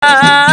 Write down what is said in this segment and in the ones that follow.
啊。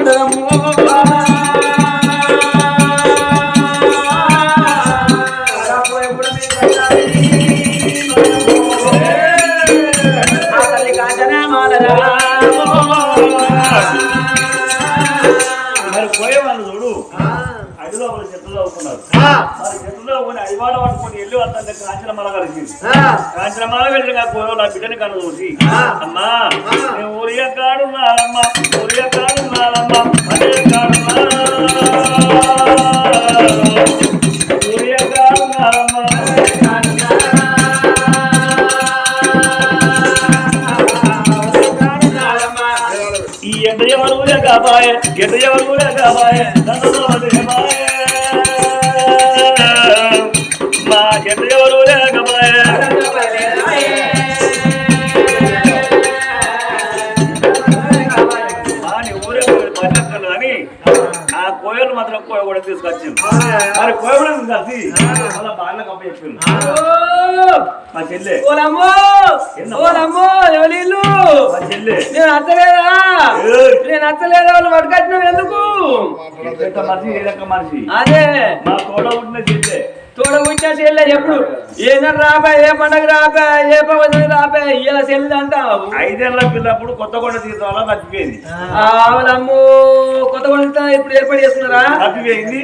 పాడము మరి పోయేవాళ్ళు చూడు వాళ్ళు చెట్లలో ఉన్నారు మరి చెట్లలో కొని అడివాడ పట్టుకొని వెళ్ళి వస్తాను కాంచనమాల కలిసింది. కాంచనమాల కలిసి నాకు కోరో నా బిడ్డని కను ఎంత ఎవరు కూడా కాపాయ ఎంత ఎవరు కూడా కాపాయ కోయలు మాత్రం కోయ కూడా తీసుకొచ్చింది మరి కోయ కూడా కలిసి అలా బాగా కప్ప చెప్పింది మా చెల్లె. నేను ఏయ్. నేను అత్తలేదా వాళ్ళు పట్టుకొచ్చినావు ఎందుకు? మనిషి అదే. మా తోడ ఉంటున్న చెల్లె. తోడగుంచా చెల్లె ఎప్పుడు? ఏదైనా రాబా ఏ పండగ రాబా ఏ పవన రాబా ఇలా చెల్లెలు అంటావు ఐదేళ్ళ పిల్లప్పుడు కొత్తగొండ తీర్థాల తప్పిపోయింది ఆవులమ్ము కొత్తగొండ ఎప్పుడు ఏర్పాటు చేసుకున్నారా తప్పిపోయింది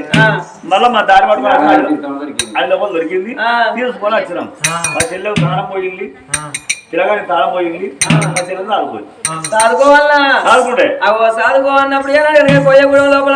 మళ్ళీ మా దారి పట్టుకుని అది లోపల దొరికింది. తీసుకొని వచ్చినాం. మా చెల్లెలు స్నానం పోయింది. తిరగని తాళపోయింది మా చెల్లెలు తాడుకోవాలి తాడుకోవాలన్నా తాడుకుంటే అవ్వ తాడుకోవాలన్నప్పుడు పోయే కూడా లోపల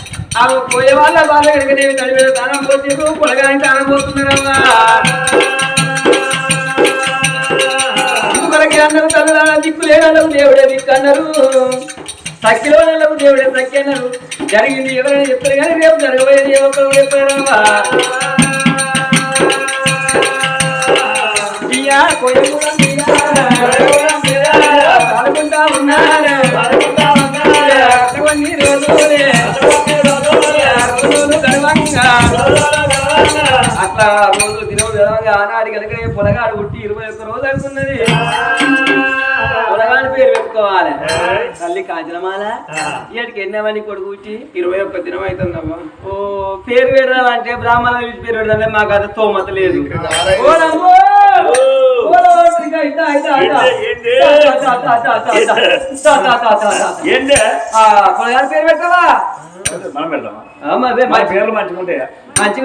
ఆ పోయే వాళ్ళ వాళ్ళ కలిగలే తడివే దానం పోతే పొలగాని దానం పోతున్నారమ్మా మనకి అందరూ తల్లిదాన దిక్కు లేదన్నారు దేవుడే దిక్కు అన్నారు. సక్కిలో నెలకు దేవుడే సఖ్య అన్నారు. జరిగింది ఎవరైనా చెప్తారు కానీ రేపు జరగబోయేది ఒకరు చెప్పారమ్మా పోయే చెప్పుకోవాలి తల్లి కాజలమాల ఇక్కడికి ఎన్నవని కొడుకు ఇరవై ఒక్క దినం అవుతుందమ్మా ఓ పేరు పెడదాం అంటే బ్రాహ్మణ పేరు పెడదాం మాకు అది తోమత లేదు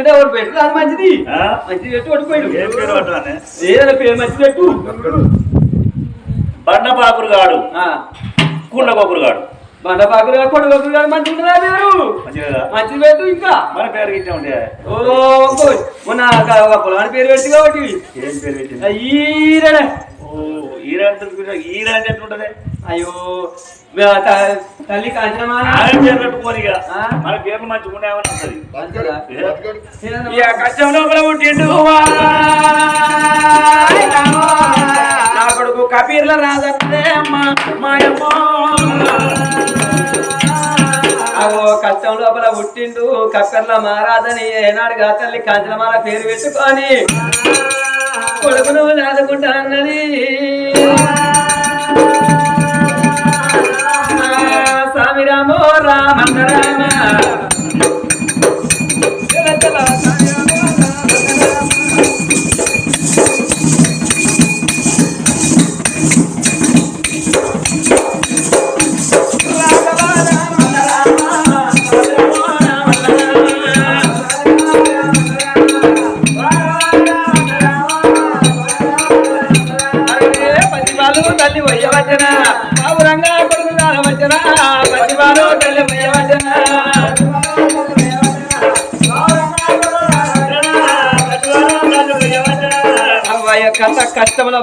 పేరు పెట్టు అది మంచిది మంచిది పెట్టు కొట్టుకోడు ఏదైనా పేరు మంచి పెట్టు బండపాకురు గాడు కుండకొకురు గాడు బండ పాకులు కొడుకు మంచి ఉంటుందా పేరు? మంచి పెట్టు ఇంకా. మన పేరు గిట్ట ఉంటే ఓ మొన్న ఒక- ఒక పొలాన్ని పేరు పెట్టి కాబట్టి. ఏం పేరు పెట్టింది? ఈరడే ఓ ఈర అంటే ఈర అంటే ఎట్లుంటది అయ్యో తల్లి? మన పేర్లు మంచిగా కష్టం లోపల పుట్టిండు నా కొడుకు కబీర్ల రాజత్తే మాయమ్మో అవో కష్టం లోపల పుట్టిండు కక్కర్ల మహారాజని. ఏనాడుగా తల్లి కాంచనమాల పేరు పెట్టుకొని కొడుకును నాదుకుంటా అన్నది আপনারা కథ యొక్క కష్టముల